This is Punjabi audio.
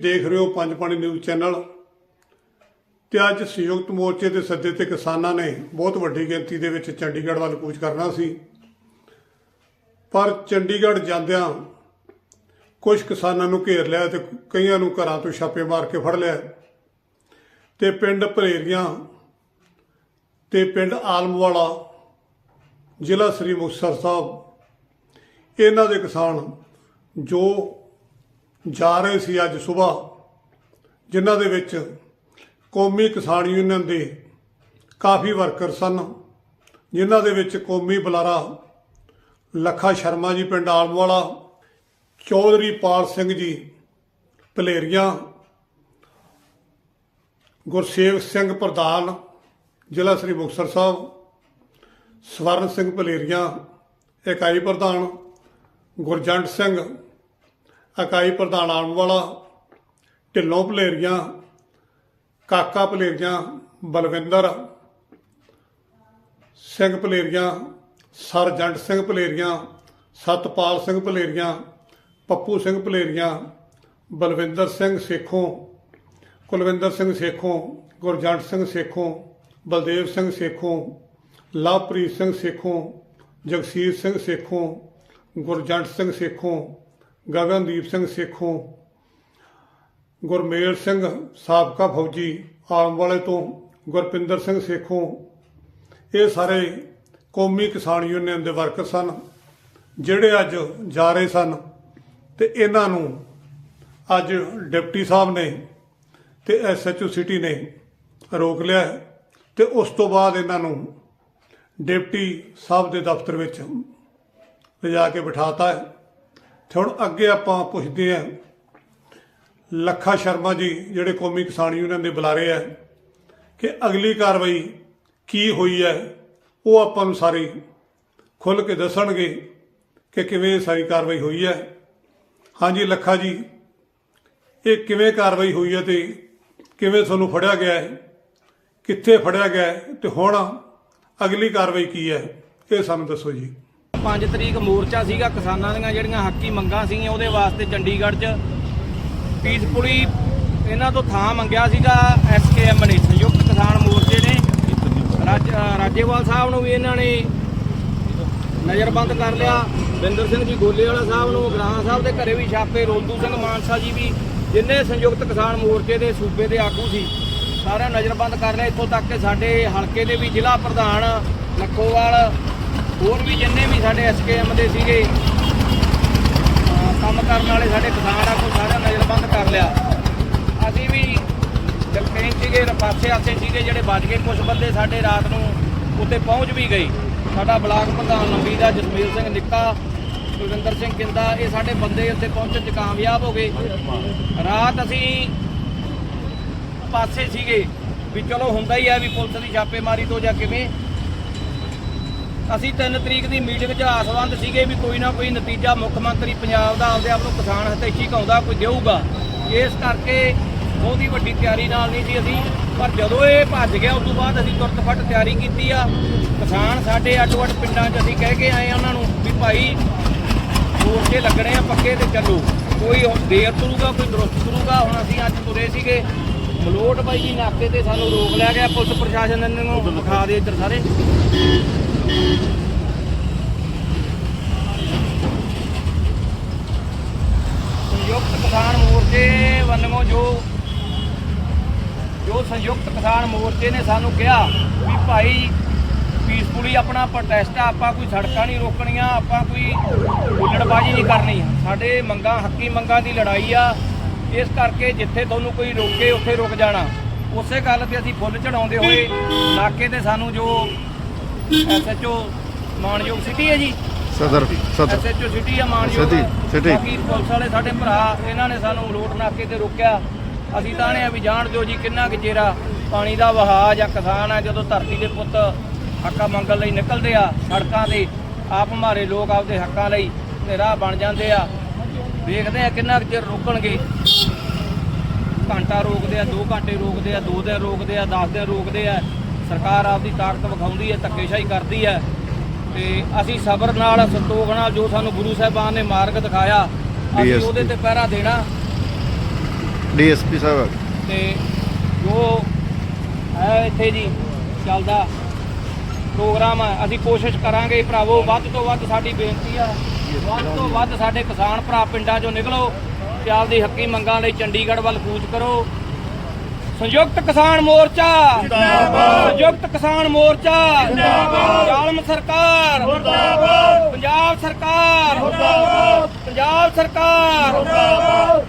ਦੇਖ ਰਹੇ ਹੋ ਪੰਜ ਪਾਣੀ ਨਿਊਜ਼ ਚੈਨਲ। ਤੇ ਅੱਜ ਸੰਯੁਕਤ ਮੋਰਚੇ ਦੇ ਸੱਦੇ ਤੇ ਕਿਸਾਨਾਂ ਨੇ ਬਹੁਤ ਵੱਡੀ ਗਿਣਤੀ ਦੇ ਵਿੱਚ ਚੰਡੀਗੜ੍ਹ ਵੱਲ ਕੂਚ ਕਰਨਾ ਸੀ। ਪਰ ਚੰਡੀਗੜ੍ਹ ਜਾਂਦਿਆਂ ਕੁਝ ਕਿਸਾਨਾਂ ਨੂੰ ਘੇਰ ਲਿਆ ਤੇ ਕਈਆਂ ਨੂੰ ਘਰਾਂ ਤੋਂ ਛਾਪੇ ਮਾਰ ਕੇ ਫੜ ਲਿਆ। ਤੇ ਪਿੰਡ ਭਰੇਰੀਆਂ ਤੇ ਪਿੰਡ ਆਲਮਵਾਲਾ, ਜ਼ਿਲ੍ਹਾ ਸ੍ਰੀ ਮੁਕਤਸਰ ਸਾਹਿਬ, ਇਹਨਾਂ ਦੇ ਕਿਸਾਨ ਜੋ ਜਾ ਰਹੇ ਸੀ ਅੱਜ ਸਵੇਰ, ਜਿਨ੍ਹਾਂ ਦੇ ਵਿੱਚ ਕੌਮੀ ਕਿਸਾਨ ਯੂਨੀਅਨ ਦੇ ਕਾਫੀ ਵਰਕਰ ਸਨ, ਜਿਨ੍ਹਾਂ ਦੇ ਵਿੱਚ ਕੌਮੀ ਬੁਲਾਰਾ ਲੱਖਾ ਸ਼ਰਮਾ ਜੀ, ਪਿੰਡ ਆਲਮਵਾਲਾ, ਚੌਧਰੀ ਪਾਲ ਸਿੰਘ ਜੀ ਭਲੇਰੀਆਂ ਗੁਰਸੇਵਕ ਸਿੰਘ ਪ੍ਰਧਾਨ, ਜ਼ਿਲ੍ਹਾ ਸ੍ਰੀ ਮੁਕਤਸਰ ਸਾਹਿਬ, ਸਵਰਨ ਸਿੰਘ ਭਲੇਰੀਆਂ ਇਕਾਈ ਪ੍ਰਧਾਨ, ਗੁਰਜੰਟ ਸਿੰਘ ਇਕਾਈ ਪ੍ਰਧਾਨ ਆਉਣ ਵਾਲਾ, ਢਿੱਲੋਂ ਭਲੇਰੀਆਂ, ਕਾਕਾ ਭਲੇਰੀਆਂ, ਬਲਵਿੰਦਰ ਸਿੰਘ ਭਲੇਰੀਆਂ, ਸਰਜੰਟ ਸਿੰਘ ਭਲੇਰੀਆਂ, ਸਤਪਾਲ ਸਿੰਘ ਭਲੇਰੀਆਂ, ਪੱਪੂ ਸਿੰਘ ਭਲੇਰੀਆਂ, ਬਲਵਿੰਦਰ ਸਿੰਘ ਸੇਖੋਂ, ਕੁਲਵਿੰਦਰ ਸਿੰਘ ਸੇਖੋਂ, ਗੁਰਜੰਟ ਸਿੰਘ ਸੇਖੋਂ, ਬਲਦੇਵ ਸਿੰਘ ਸੇਖੋਂ, ਲਵਪ੍ਰੀਤ ਸਿੰਘ ਸੇਖੋਂ, ਜਗਸੀਰ ਸਿੰਘ ਸੇਖੋਂ, ਗੁਰਜੰਟ ਸਿੰਘ ਸੇਖੋਂ ਗਗਨਦੀਪ ਸਿੰਘ ਸੇਖੋਂ, ਗੁਰਮੇਲ ਸਿੰਘ ਸਾਬਕਾ ਫੌਜੀ ਆਲਮ ਵਾਲੇ ਤੋਂ ਗੁਰਪਿੰਦਰ ਸਿੰਘ ਸੇਖੋਂ, ਇਹ ਸਾਰੇ ਕੌਮੀ ਕਿਸਾਨ ਯੂਨੀਅਨ ਦੇ ਵਰਕਰ ਸਨ, ਜਿਹੜੇ ਅੱਜ ਜਾ ਰਹੇ ਸਨ ਤੇ ਇਹਨਾਂ ਨੂੰ ਅੱਜ ਡਿਪਟੀ ਸਾਹਿਬ ਨੇ ਤੇ ਐਸਐਚਓ ਸਿਟੀ ਨੇ ਰੋਕ ਲਿਆ ਹੈ ਤੇ ਉਸ ਤੋਂ ਬਾਅਦ ਇਹਨਾਂ ਨੂੰ ਡਿਪਟੀ ਸਾਹਿਬ ਦੇ ਦਫ਼ਤਰ ਵਿੱਚ ਲਿਜਾ ਕੇ ਬਿਠਾਤਾ ਹੈ। ਤੇ ਹੁਣ ਅੱਗੇ ਆਪਾਂ ਪੁੱਛਦੇ ਹਾਂ ਲੱਖਾ ਸ਼ਰਮਾ ਜੀ, ਜਿਹੜੇ ਕੌਮੀ ਕਿਸਾਨ ਯੂਨੀਅਨ ਦੇ ਬੁਲਾਰੇ ਹੈ ਕਿ ਅਗਲੀ ਕਾਰਵਾਈ ਕੀ ਹੋਈ ਹੈ, ਉਹ ਆਪਾਂ ਨੂੰ ਸਾਰੀ ਖੁੱਲ ਕੇ ਦੱਸਣਗੇ ਕਿ ਕਿਵੇਂ ਇਹ ਸਾਰੀ ਕਾਰਵਾਈ ਹੋਈ ਹੈ। ਹਾਂਜੀ ਲੱਖਾ ਜੀ, ਇਹ ਕਿਵੇਂ ਕਾਰਵਾਈ ਹੋਈ ਹੈ ਤੇ ਕਿਵੇਂ ਤੁਹਾਨੂੰ ਫੜਿਆ ਗਿਆ ਹੈ, ਕਿੱਥੇ ਫੜਿਆ ਗਿਆ ਹੈ ਤੇ ਹੁਣ ਅਗਲੀ ਕਾਰਵਾਈ ਕੀ ਹੈ, ਇਹ ਸਾਨੂੰ ਦੱਸੋ ਜੀ। 5 ਤਰੀਕ ਮੋਰਚਾ ਸੀਗਾ ਕਿਸਾਨਾਂ ਦੀਆਂ ਜਿਹੜੀਆਂ ਹੱਕੀ ਮੰਗਾਂ ਸੀਗੀਆਂ ਉਹਦੇ ਵਾਸਤੇ ਚੰਡੀਗੜ੍ਹ 'ਚ। ਪੀਸਫੁਲੀ ਇਹਨਾਂ ਤੋਂ ਥਾਂ ਮੰਗਿਆ ਸੀਗਾ ਐਸਕੇਐਮ ਨੇ, ਸੰਯੁਕਤ ਕਿਸਾਨ ਮੋਰਚੇ ਨੇ। ਰਾਜ ਰਾਜੇਵਾਲ ਸਾਹਿਬ ਨੂੰ ਵੀ ਇਹਨਾਂ ਨੇ ਨਜ਼ਰਬੰਦ ਕਰ ਲਿਆ। ਬਿੰਦਰ ਸਿੰਘ ਜੀ ਗੋਲੇਵਾਲਾ ਸਾਹਿਬ ਨੂੰ, ਗ੍ਰਾਹਾਂ ਸਾਹਿਬ ਦੇ ਘਰੇ ਵੀ ਛਾਪੇ ਰੋਲਦੂ ਸਿੰਘ ਮਾਨਸਾ ਜੀ ਵੀ, ਜਿੰਨੇ ਸੰਯੁਕਤ ਕਿਸਾਨ ਮੋਰਚੇ ਦੇ ਸੂਬੇ ਦੇ ਆਗੂ ਸੀ, ਸਾਰਿਆਂ ਨਜ਼ਰਬੰਦ ਕਰ ਲਿਆ। ਇੱਥੋਂ ਤੱਕ ਕਿ ਸਾਡੇ ਹਲਕੇ ਦੇ ਵੀ ਜ਼ਿਲ੍ਹਾ ਪ੍ਰਧਾਨ ਲੱਖੋਵਾਲ ਹੋਰ ਵੀ ਜਿੰਨੇ ਵੀ ਸਾਡੇ ਐਸਕੇਐਮ ਦੇ ਸੀਗੇ। ਕੰਮ ਕਰਨ ਵਾਲੇ ਸਾਡੇ ਕਿਸਾਨ ਆਗੂ ਸਾਰਾ ਨਜ਼ਰਬੰਦ ਕਰ ਲਿਆ। ਅਸੀਂ ਵੀ ਜਲਕੈਨ ਸੀਗੇ ਪਾਸੇ ਆਸੇ ਸੀਗੇ, ਜਿਹੜੇ ਬਚ ਗਏ। ਕੁਝ ਬੰਦੇ ਸਾਡੇ ਰਾਤ ਨੂੰ ਉੱਤੇ ਪਹੁੰਚ ਵੀ ਗਏ। ਸਾਡਾ ਬਲਾਕ ਪ੍ਰਧਾਨ ਲੰਬੀ ਦਾ ਜਸਮੀਲ ਸਿੰਘ ਨਿੱਕਾ ਕੁਲਵਿੰਦਰ ਸਿੰਘ ਕਿੰਦਾ ਇਹ ਸਾਡੇ ਬੰਦੇ ਉੱਤੇ ਪਹੁੰਚਣ 'ਚ ਕਾਮਯਾਬ ਹੋ ਗਏ। ਰਾਤ ਅਸੀਂ ਪਾਸੇ ਸੀਗੇ ਵੀ ਚਲੋ ਹੁੰਦਾ ਹੀ ਆ ਵੀ ਪੁਲਿਸ ਦੀ ਛਾਪੇਮਾਰੀ ਤੋਂ ਜਾਂ ਕਿਵੇਂ ਅਸੀਂ 3 ਤਰੀਕ ਦੀ ਮੀਟਿੰਗ 'ਚ ਆਸਵੰਦ ਸੀਗੇ ਵੀ ਕੋਈ ਨਾ ਕੋਈ ਨਤੀਜਾ ਮੁੱਖ ਮੰਤਰੀ ਪੰਜਾਬ ਦਾ ਆਪਦੇ ਆਪ ਨੂੰ ਕਿਸਾਨ ਹਤੈਸ਼ੀ ਕਹਾਉਂਦਾ ਕੋਈ ਦੇਊਗਾ। ਇਸ ਕਰਕੇ ਬਹੁਤੀ ਵੱਡੀ ਤਿਆਰੀ ਨਾਲ ਨਹੀਂ ਸੀ ਅਸੀਂ, ਪਰ ਜਦੋਂ ਇਹ ਭੱਜ ਗਿਆ, ਉਸ ਤੋਂ ਬਾਅਦ ਅਸੀਂ ਤੁਰਤ ਫੱਟ ਤਿਆਰੀ ਕੀਤੀ ਆ। ਕਿਸਾਨ ਸਾਡੇ ਅੱਡੋ ਅੱਡ ਪਿੰਡਾਂ 'ਚ ਅਸੀਂ ਕਹਿ ਕੇ ਆਏ ਆ ਉਹਨਾਂ ਨੂੰ ਵੀ ਭਾਈ ਮੋਰਚੇ ਲੱਗਣੇ ਆ ਪੱਕੇ ਤੇ ਚੱਲੋ। ਕੋਈ ਹੁਣ ਦੇਰ ਤੁਰੂਗਾ, ਕੋਈ ਦਰੁਸਤ ਤੁਰੂਗਾ। ਹੁਣ ਅਸੀਂ ਅੱਜ ਤੁਰੇ ਸੀਗੇ। ਮਲੋਟ ਬਾਈ ਜੀ ਨਾਕੇ ਤੇ ਸਾਨੂੰ ਰੋਕ ਲਿਆ ਗਿਆ ਪੁਲਿਸ ਪ੍ਰਸ਼ਾਸਨ ਨੇ ਨੂੰ ਵਿਖਾ ਦੇ ਇੱਧਰ ਸਾਰੇ। ਸੰਯੁਕਤ ਕਿਸਾਨ ਮੋਰਚੇ ਵੱਲੋਂ ਜੋ ਜੋ ਸੰਯੁਕਤ ਕਿਸਾਨ ਮੋਰਚੇ ਨੇ ਸਾਨੂੰ ਕਿਹਾ ਵੀ ਭਾਈ ਪੀਸਫੁਲੀ ਆਪਣਾ ਪ੍ਰੋਟੈਸਟ ਆ, ਆਪਾਂ ਕੋਈ ਸੜਕਾਂ ਨਹੀਂ ਰੋਕਣੀਆਂ, ਆਪਾਂ ਕੋਈ ਹੁੱਲੜਬਾਜ਼ੀ ਨਹੀਂ ਕਰਨੀ। ਸਾਡੇ ਮੰਗਾਂ, ਹੱਕੀ ਮੰਗਾਂ ਦੀ ਲੜਾਈ ਆ। ਇਸ ਕਰਕੇ ਜਿੱਥੇ ਤੁਹਾਨੂੰ ਕੋਈ ਰੋਕੇ, ਉੱਥੇ ਰੁਕ ਜਾਣਾ। ਉਸੇ ਗੱਲ ਤੇ ਅਸੀਂ ਫੁੱਲ ਚੜਾਉਂਦੇ ਹੋਏ ਨਾਕੇ ਤੇ ਸਾਨੂੰ ਜੋ ਐਸਐਚਓ ਮਾਨਯੋਗ ਸਿਟੀ ਹੈ ਜੀ। ਸਦਰ ਸਦਰ। ਐਸਐਚਓ ਸਿਟੀ ਆ ਮਾਨਯੋਗ ਸਿਟੀ, ਸਿਟੀ। ਬਾਕੀ ਪੁਲਿਸ ਵਾਲੇ ਸਾਡੇ ਭਰਾ ਇਹਨਾਂ ਨੇ ਸਾਨੂੰ ਰੋਡ ਨਾਕੇ ਤੇ ਰੋਕਿਆ। ਅਸੀਂ ਤਾਂ ਨੇ ਵੀ ਜਾਣ ਦਿਓ ਜੀ ਕਿੰਨਾ ਕੁ ਚਿਹਰਾ ਪਾਣੀ ਦਾ ਵਹਾਅ ਜਾਂ ਕਿਸਾਨ ਆ ਜਦੋਂ ਧਰਤੀ ਦੇ ਪੁੱਤ ਹੱਕਾਂ ਮੰਗਣ ਲਈ ਨਿਕਲਦੇ ਆ ਸੜਕਾਂ ਤੇ ਆਪ ਹਮਾਰੇ ਲੋਕ ਆਪਦੇ ਹੱਕਾਂ ਲਈ ਤੇ ਰਾਹ ਬਣ ਜਾਂਦੇ ਆ। ਦੇਖਦੇ ਆ ਕਿੰਨਾ ਕੁ ਚਿਰ ਰੋਕਣਗੇ। ਘੰਟਾ ਰੋਕਦੇ ਆ 2 ਘੰਟੇ ਰੋਕਦੇ ਆ 2 ਦਿਨ ਰੋਕਦੇ ਆ 10 ਦਿਨ ਰੋਕਦੇ ਆ। ਸਰਕਾਰ ਆਪਦੀ ਤਾਕਤ ਵਿਖਾਉਂਦੀ ਹੈ ਧੱਕੇਸ਼ਾਹੀ ਕਰਦੀ ਹੈ ਤੇ ਅਸੀਂ ਸਬਰ ਨਾਲ ਸੰਤੋਖ ਨਾਲ ਜੋ ਸਾਨੂੰ ਗੁਰੂ ਸਾਹਿਬਾਨ ਨੇ ਮਾਰਗ ਦਿਖਾਇਆ ਅਸੀਂ DSP ਉਹਦੇ ਤੇ ਪਹਿਰਾ ਦੇਣਾ। ਡੀਐਸਪੀ ਸਾਹਿਬ। ਤੇ ਜੋ ਹੈ ਇੱਥੇ ਜੀ ਚੱਲਦਾ ਪ੍ਰੋਗਰਾਮ ਹੈ ਅਸੀਂ ਕੋਸ਼ਿਸ਼ ਕਰਾਂਗੇ ਭਰਾਵੋ ਵੱਧ ਤੋਂ ਵੱਧ ਸਾਡੀ ਬੇਨਤੀ ਆ ਵੱਧ ਤੋਂ ਵੱਧ ਸਾਡੇ ਕਿਸਾਨ ਭਰਾ ਪਿੰਡਾਂ ਚੋਂ ਨਿਕਲੋ ਤੇ ਆਪਦੀ ਹੱਕੀ ਮੰਗਾਂ ਲਈ ਚੰਡੀਗੜ੍ਹ ਵੱਲ ਕੂਚ ਕਰੋ ਸੰਯੁਕਤ ਕਿਸਾਨ ਮੋਰਚਾ। ਜਿੰਦਾਬਾਦ। ਸੰਯੁਕਤ ਕਿਸਾਨ ਮੋਰਚਾ। ਜਿੰਦਾਬਾਦ। ਜ਼ਾਲਮ ਸਰਕਾਰ। ਮੁਰਦਾਬਾਦ। ਪੰਜਾਬ ਸਰਕਾਰ। ਮੁਰਦਾਬਾਦ। ਪੰਜਾਬ ਸਰਕਾਰ। ਮੁਰਦਾਬਾਦ।